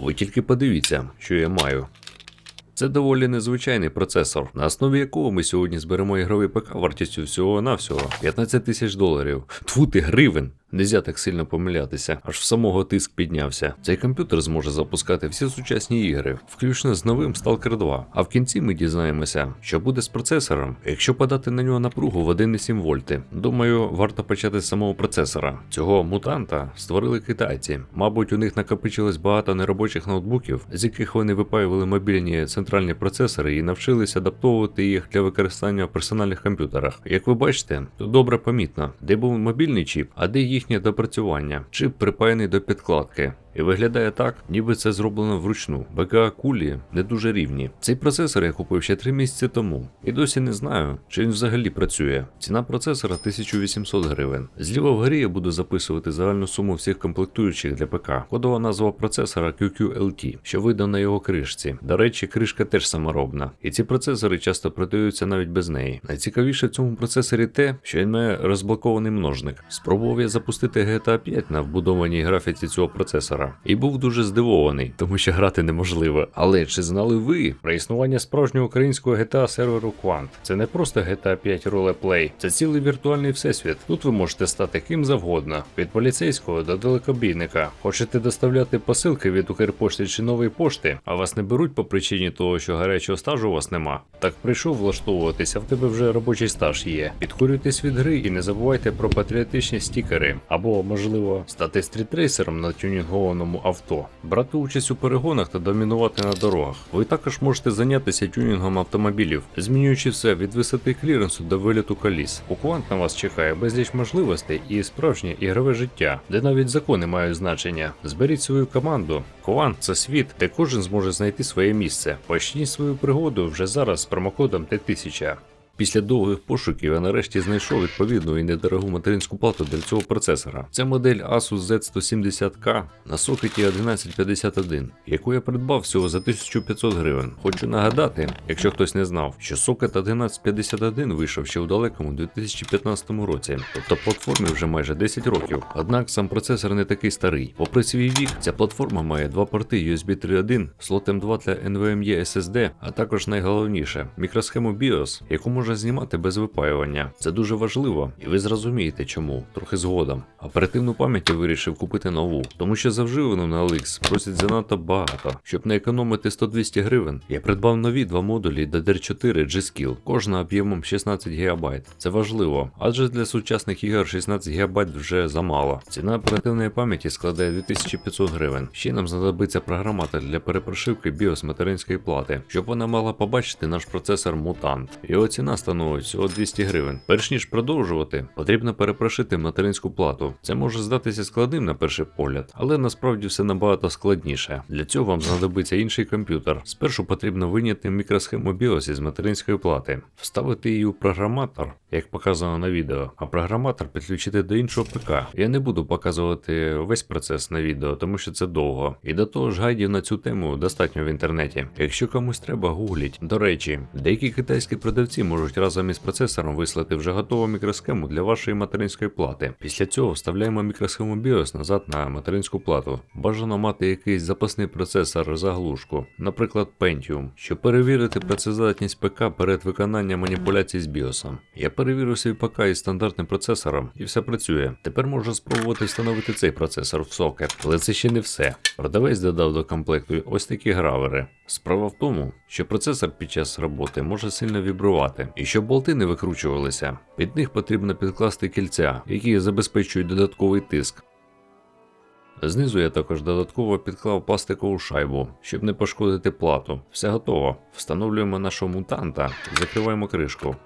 Ви тільки подивіться, що я маю. Це доволі незвичайний процесор, на основі якого ми сьогодні зберемо ігровий ПК вартістю всього-навсього 15 тисяч доларів. Тьфу ти гривень! Нельзя так сильно помилятися, аж в самого тиск піднявся. Цей комп'ютер зможе запускати всі сучасні ігри, включно з новим Stalker 2. А в кінці ми дізнаємося, що буде з процесором, якщо подати на нього напругу в 1,7 вольти. Думаю, варто почати з самого процесора. Цього мутанта створили китайці. Мабуть, у них накопичилось багато неробочих ноутбуків, з яких вони випаювали мобільні центральні процесори і навчились адаптовувати їх для використання в персональних комп'ютерах. Як ви бачите, тут добре помітно, де був мобільний чіп, а де їхнє допрацювання. Чип припаяний до підкладки. І виглядає так, ніби це зроблено вручну. БК кулі не дуже рівні. Цей процесор я купив ще 3 місяці тому, і досі не знаю, чи він взагалі працює. Ціна процесора 1800 гривень. Зліва вгорі я буду записувати загальну суму всіх комплектуючих для ПК. Кодова назва процесора QQLT, що видно на його кришці. До речі, кришка теж саморобна, і ці процесори часто продаються навіть без неї. Найцікавіше в цьому процесорі те, що він має розблокований множник. Спробував я запустити GTA 5 на вбудованій графіці цього процесора і був дуже здивований, тому що грати неможливо. Але чи знали ви про існування справжнього українського GTA серверу Quant? Це не просто GTA 5 ролеплей, це цілий віртуальний всесвіт. Тут ви можете стати ким завгодно, від поліцейського до далекобійника. Хочете доставляти посилки від Укрпошти чи нової пошти, а вас не беруть по причині того, що гарячого стажу у вас нема. Так прийшов влаштовуватися, в тебе вже робочий стаж є. Підкурюйтесь від гри і не забувайте про патріотичні стікери, або можливо стати стрітрейсером на тюнінгованому авто, брати участь у перегонах та домінувати на дорогах. Ви також можете зайнятися тюнінгом автомобілів, змінюючи все від висоти кліренсу до виліту коліс. У Квант на вас чекає безліч можливостей і справжнє ігрове життя, де навіть закони мають значення. Зберіть свою команду. Квант це світ, де кожен зможе знайти своє місце. Почніть свою пригоду вже зараз з промокодом Т1000. Після довгих пошуків я нарешті знайшов відповідну і недорогу материнську плату для цього процесора. Це модель Asus Z170K на сокеті 1151, яку я придбав всього за 1500 гривень. Хочу нагадати, якщо хтось не знав, що сокет 1151 вийшов ще у далекому 2015 році, тобто платформі вже майже 10 років. Однак сам процесор не такий старий. Попри свій вік, ця платформа має два порти USB 3.1, слот M2 для NVMe SSD, а також найголовніше мікросхему BIOS, яку можна знімати без випаювання. Це дуже важливо, і ви зрозумієте чому, трохи згодом. Оперативну пам'ять я вирішив купити нову, тому що за вживану на OLX просять занадто багато. Щоб не економити 100-200 гривень, я придбав нові два модулі DDR4 G-Skill, кожна об'ємом 16 ГБ. Це важливо, адже для сучасних ігор 16 ГБ вже замало. Ціна оперативної пам'яті складає 2500 гривень. Ще нам знадобиться програматор для перепрошивки BIOS материнської плати, щоб вона мала побачити наш процесор Mutant. Його ціна становить всього 200 гривень. Перш ніж продовжувати, потрібно перепрошити материнську плату. Це може здатися складним на перший погляд, але насправді все набагато складніше. Для цього вам знадобиться інший комп'ютер. Спершу потрібно виняти мікросхему BIOS із материнської плати, вставити її у програматор, як показано на відео, а програматор підключити до іншого ПК. Я не буду показувати весь процес на відео, тому що це довго. І до того ж гайдів на цю тему достатньо в інтернеті. Якщо комусь треба, гугліть. До речі, деякі китайські продавці можуть разом із процесором вислати вже готову мікросхему для вашої материнської плати. Після цього вставляємо мікросхему BIOS назад на материнську плату. Бажано мати якийсь запасний процесор заглушку, наприклад, Pentium, щоб перевірити працездатність ПК перед виконанням маніпуляцій з BIOS. Я перевірив свій ПК із стандартним процесором і все працює. Тепер можна спробувати встановити цей процесор в сокет, але це ще не все. Продавець додав до комплекту ось такі гравери. Справа в тому, що процесор під час роботи може сильно вібрувати, і щоб болти не викручувалися, під них потрібно підкласти кільця, які забезпечують додатковий тиск. Знизу я також додатково підклав пластикову шайбу, щоб не пошкодити плату. Все готово. Встановлюємо нашого мутанта закриваємо кришку.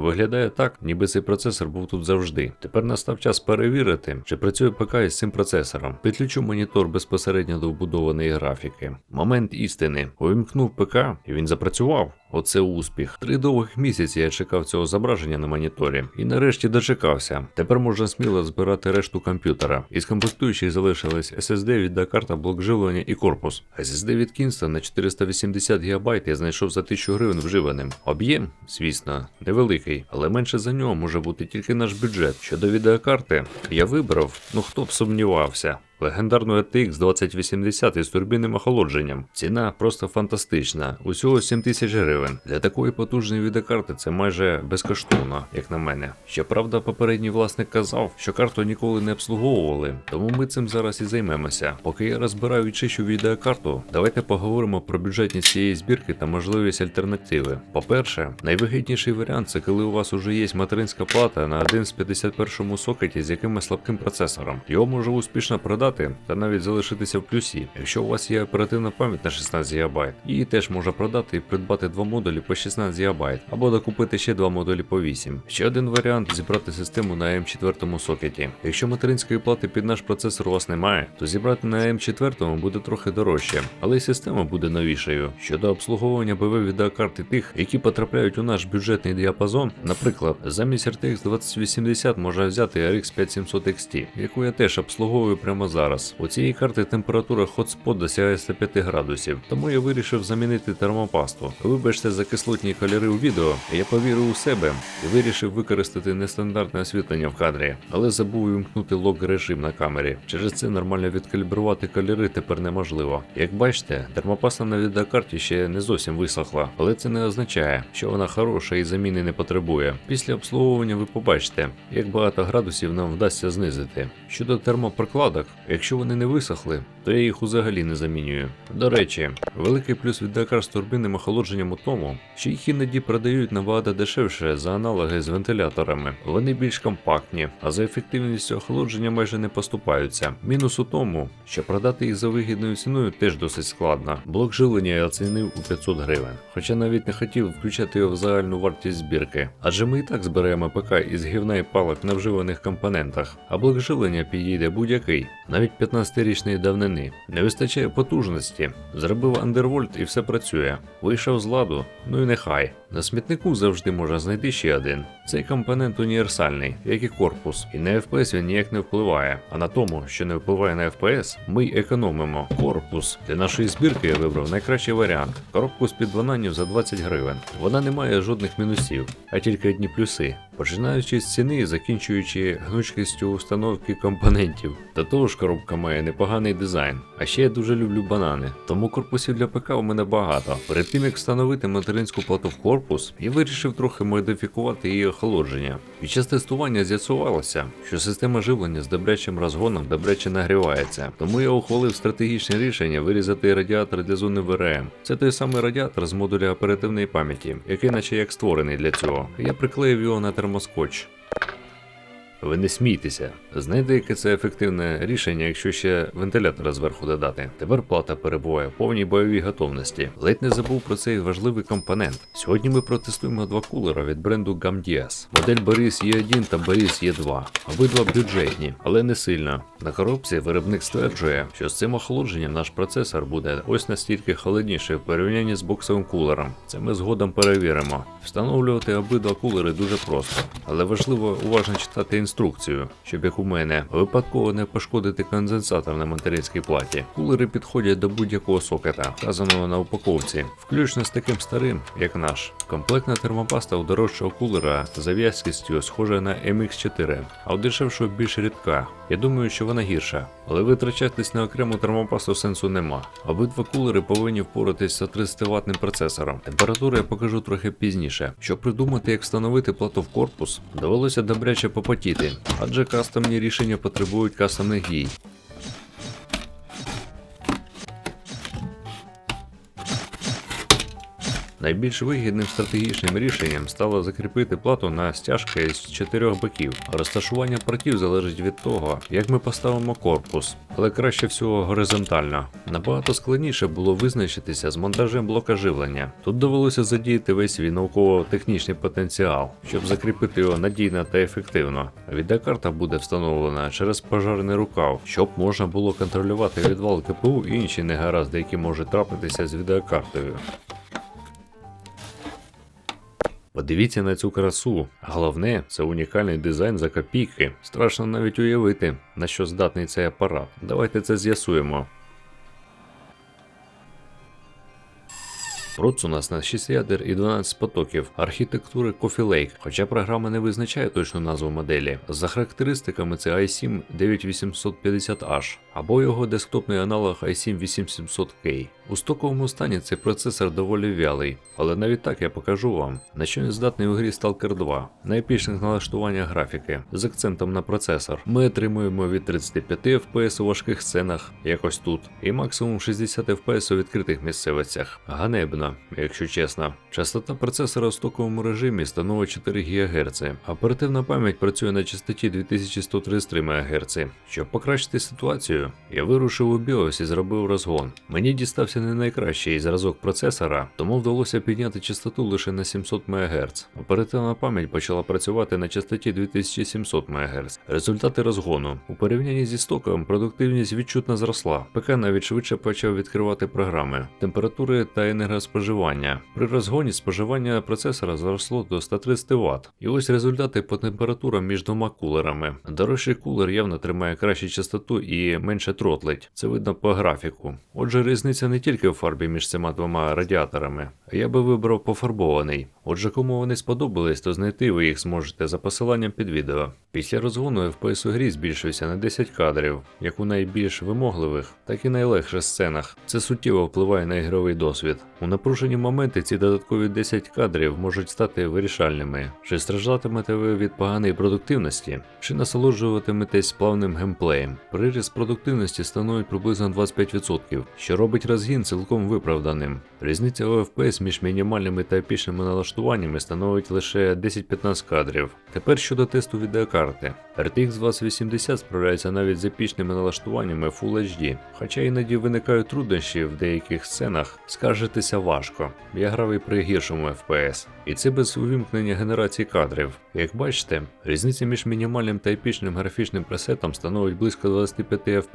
Виглядає так, ніби цей процесор був тут завжди. Тепер настав час перевірити, чи працює ПК із цим процесором. Підключу монітор безпосередньо до вбудованої графіки. Момент істини. Увімкнув ПК і він запрацював. Оце успіх. Три довгих місяці я чекав цього зображення на моніторі і нарешті дочекався. Тепер можна сміло збирати решту комп'ютера. Із комплектуючих залишились SSD, відеокарта, блок живлення і корпус. SSD від Kingston на 480 ГБ я знайшов за 1000 гривень вживаним. Об'єм, звісно, невеликий, але менше за нього може бути тільки наш бюджет. Щодо відеокарти, я вибрав, ну хто б сумнівався. Легендарну RTX 2080 із турбінним охолодженням. Ціна просто фантастична. Усього 7 тисяч гривень. Для такої потужної відеокарти це майже безкоштовно, як на мене. Щоправда, попередній власник казав, що карту ніколи не обслуговували, тому ми цим зараз і займемося. Поки я розбираю і чищу відеокарту, давайте поговоримо про бюджетність цієї збірки та можливість альтернативи. По-перше, найвигідніший варіант це коли у вас уже є материнська плата на 1 з 51 сокеті з якимось слабким процесором. Його може успішно продати та навіть залишитися в плюсі. Якщо у вас є оперативна пам'ять на 16 ГБ, її теж можна продати і придбати два модулі по 16 ГБ, або докупити ще два модулі по 8. Ще один варіант зібрати систему на М4 сокеті. Якщо материнської плати під наш процесор у вас немає, то зібрати на М4 буде трохи дорожче, але й система буде новішою. Щодо обслуговування БВ відеокарти тих, які потрапляють у наш бюджетний діапазон, наприклад, замість RTX 2080 можна взяти RX 5700 XT, яку я теж обслуговую прямо зараз. У цієї карти температура Hotspot досягає 105 градусів, тому я вирішив замінити термопасту. Вибачте за кислотні кольори у відео, я повірив у себе і вирішив використати нестандартне освітлення в кадрі, але забув вимкнути лог режим на камері. Через це нормально відкалібрувати кольори тепер неможливо. Як бачите, термопаста на відеокарті ще не зовсім висохла, але це не означає, що вона хороша і заміни не потребує. Після обслуговування ви побачите, як багато градусів нам вдасться знизити. Щодо термопрокладок, якщо вони не висохли, то я їх взагалі не замінюю. До речі, великий плюс відеокарт з турбінним охолодженням у тому, що їх іноді продають набагато дешевше за аналоги з вентиляторами. Вони більш компактні, а за ефективністю охолодження майже не поступаються. Мінус у тому, що продати їх за вигідною ціною теж досить складно. Блок живлення я оцінив у 500 гривень, хоча навіть не хотів включати його в загальну вартість збірки. Адже ми і так зберемо ПК із гівна і палок на вживаних компонентах, а блок живлення підійде будь-який, навіть 15-річної давнини. Не вистачає потужності. Зробив андервольт і все працює. Вийшов з ладу, ну і нехай. На смітнику завжди можна знайти ще один. Цей компонент універсальний, як і корпус, і на FPS він ніяк не впливає. А на тому, що не впливає на FPS, ми економимо. Корпус для нашої збірки я вибрав найкращий варіант. Коробку з підвананню за 20 гривень. Вона не має жодних мінусів, а тільки одні плюси. Починаючи з ціни і закінчуючи гнучкістю установки компонентів. До того ж, коробка має непоганий дизайн. А ще я дуже люблю банани, тому корпусів для ПК у мене багато. Перед тим як встановити материнську плату в корпус, я вирішив трохи модифікувати її охолодження. Під час тестування з'ясувалося, що система живлення з добрячим розгоном добряче нагрівається, тому я ухвалив стратегічне рішення вирізати радіатор для зони ВРМ. Це той самий радіатор з модуля оперативної пам'яті, який наче як створений для цього. Я приклеїв його на термоскотч. Ви не смійтеся. Знаєте, яке це ефективне рішення, якщо ще вентилятора зверху додати. Тепер плата перебуває в повній бойовій готовності. Ледь не забув про цей важливий компонент. Сьогодні ми протестуємо два кулера від бренду Gamdias. Модель Boris E1 та Boris E2. Обидва бюджетні, але не сильно. На коробці виробник стверджує, що з цим охолодженням наш процесор буде ось настільки холодніший в порівнянні з боксовим кулером. Це ми згодом перевіримо. Встановлювати обидва кулери дуже просто, але важливо уважно читати інструкцію, щоб як у мене випадково не пошкодити конденсатор на материнській платі. Кулери підходять до будь-якого сокета, вказаного на упаковці, включно з таким старим, як наш. Комплектна термопаста у дорожчого кулера за в'язкістю схожа на MX4, а у дешевшого більш рідка. Я думаю, що вона гірша, але витрачатись на окрему термопасту сенсу нема. Обидва кулери повинні впоратись з 30 ватним процесором. Температуру я покажу трохи пізніше. Щоб придумати, як встановити плату в корпус, довелося добряче попотіти, адже кастомні рішення потребують кастомних дій. Найбільш вигідним стратегічним рішенням стало закріпити плату на стяжки з чотирьох боків. Розташування портів залежить від того, як ми поставимо корпус, але краще всього горизонтально. Набагато складніше було визначитися з монтажем блока живлення. Тут довелося задіяти весь свій науково-технічний потенціал, щоб закріпити його надійно та ефективно. Відеокарта буде встановлена через пожарний рукав, щоб можна було контролювати відвал КПУ і інші негаразди, які можуть трапитися з відеокартою. Подивіться на цю красу. Головне, це унікальний дизайн за копійки. Страшно навіть уявити, на що здатний цей апарат. Давайте це з'ясуємо. Проц у нас на 6 ядер і 12 потоків архітектури Coffee Lake, хоча програма не визначає точну назву моделі. За характеристиками це i7 9850H. Або його десктопний аналог i7 8700K. У стоковому стані цей процесор доволі вялий, але навіть так я покажу вам, на що не здатний у грі Stalker 2. На епічних налаштуваннях графіки з акцентом на процесор. Ми отримуємо від 35 FPS у важких сценах, якось тут, і максимум 60 FPS у відкритих місцевостях. Ганебно, якщо чесно. Частота процесора в стоковому режимі становить 4 ГГц, оперативна пам'ять працює на частоті 2133 МГц. Щоб покращити ситуацію, я вирушив у BIOS і зробив розгон. Мені дістався не найкращий зразок процесора, тому вдалося підняти частоту лише на 700 МГц. Оперативна пам'ять почала працювати на частоті 2700 МГц. Результати розгону. У порівнянні зі стоком продуктивність відчутно зросла. ПК навіть швидше почав відкривати програми, температури та енергоспоживання. При розгоні споживання процесора зросло до 130 Вт. І ось результати по температурам між двома кулерами. Дорожчий кулер явно тримає кращу частоту і менше тротлить. Це видно по графіку. Отже, різниця не тільки в фарбі між цими двома радіаторами. Я би вибрав пофарбований. Отже, кому вони сподобались, то знайти ви їх зможете за посиланням під відео. Після розгону FPS у грі збільшився на 10 кадрів, як у найбільш вимогливих, так і найлегших сценах. Це суттєво впливає на ігровий досвід. У напружені моменти ці додаткові 10 кадрів можуть стати вирішальними. Чи страждатимете ви від поганої продуктивності, чи насолоджуватиметесь плавним геймплеєм? Приріст продуктивності становить приблизно 25%, що робить розгін цілком виправданим. Різниця FPS між мінімальними та епічними налаштуваннями становить лише 10-15 кадрів. Тепер щодо тесту відеокарти. RTX 2080 справляється навіть з епічними налаштуваннями Full HD, хоча іноді виникають труднощі в деяких сценах, скаржитися важко. Я грав і при гіршому FPS, і це без увімкнення генерації кадрів. Як бачите, різниця між мінімальним та епічним графічним пресетом становить близько 25 FPS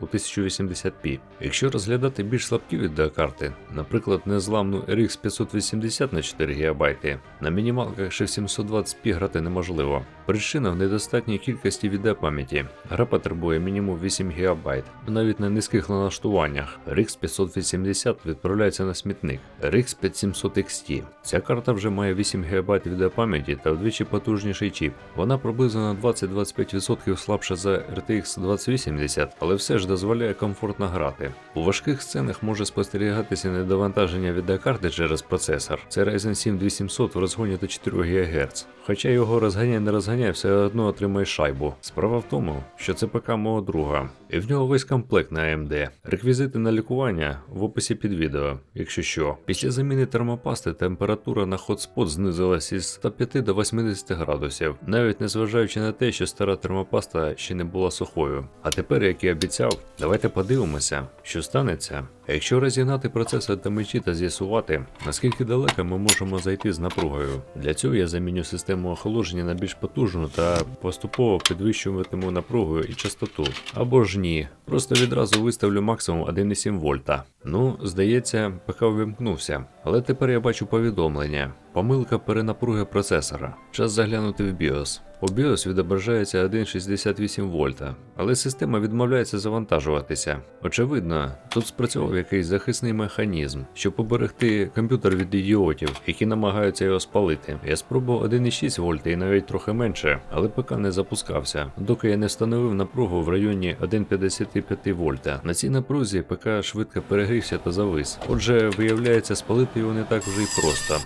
у 1080p. Якщо розглядати більш слабкі відеокарти, наприклад, незламну RX 580 на 4 ГБ, на мінімалках ще в 720p грати неможливо. Причина в недостатній кількості відеопам'яті. Гра потребує мінімум 8 ГБ, навіть на низьких налаштуваннях. RX 580 відправляється на смітник. RX 5700 XT. Ця карта вже має 8 ГБ відеопам'яті та вдвічі потужніший чіп. Вона приблизно на 20-25% слабша за RTX 2080, але все ж дозволяє комфортно грати. У важких сценах може спостерігатися недовантаження відеокарти через процесор. Це Ryzen 7 2700 в розгоні до 4 ГГц. Хоча його розганяє не розганяє, все одно отримає шайбу. Справа в тому, що це ПК мого друга, і в нього весь комплект на AMD. Реквізити на лікування в описі під відео, якщо що. Після заміни термопасти температура на хотспот знизилась із 105 до 80 градусів, навіть незважаючи на те, що стара термопаста ще не була сухою. А тепер, як і обіцяв, давайте подивимося, що станеться. Якщо розігнати процесор та мечі та з'ясувати, наскільки далеко ми можемо зайти з напругою. Для цього я заміню систему охолодження на більш потужну та поступово підвищуватиму напругу і частоту. Або ж ні, просто відразу виставлю максимум 1,7 вольта. Ну, здається, ПК увімкнувся, але тепер я бачу повідомлення. Помилка перенапруги процесора. Час заглянути в BIOS. У BIOS відображається 1,68 вольта, але система відмовляється завантажуватися. Очевидно, тут спрацьовував якийсь захисний механізм, щоб поберегти комп'ютер від ідіотів, які намагаються його спалити. Я спробував 1,6 вольта і навіть трохи менше, але ПК не запускався, доки я не встановив напругу в районі 1,55 вольта. На цій напрузі ПК швидко перегрівся та завис. Отже, виявляється, спалити його не так вже й просто.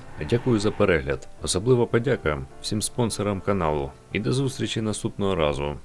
За перегляд. Особлива подяка всім спонсорам каналу. І до зустрічі наступного разу.